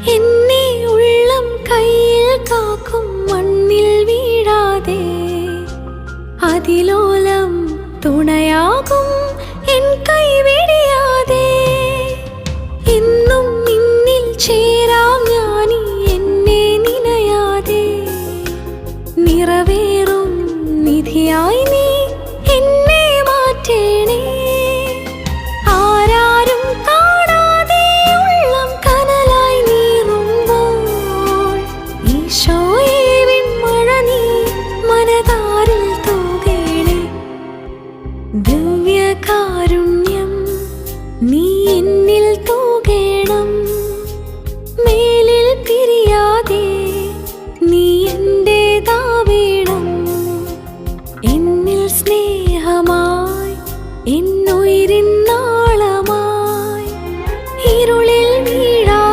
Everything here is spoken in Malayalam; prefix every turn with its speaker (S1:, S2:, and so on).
S1: എന്നെ ഉള്ളം കയ്യിൽ കാക്കും മണ്ണിൽ വീഴാതെ. അതിലോലം തുണയാകും എൻ കൈ കൈവിടിയാതെ ഇന്നും നിന്നിൽ ചേരാം ഞാനി എന്നെ നിനയാതെ. നിറവേറും നിധിയായി നീ ദിവ്യകാരുണ്യം നീ എന്നിൽ തൂകേണം. മേലിൽ പിരിയാതെ നീ എന്റെതാവേണം എന്നിൽ സ്നേഹം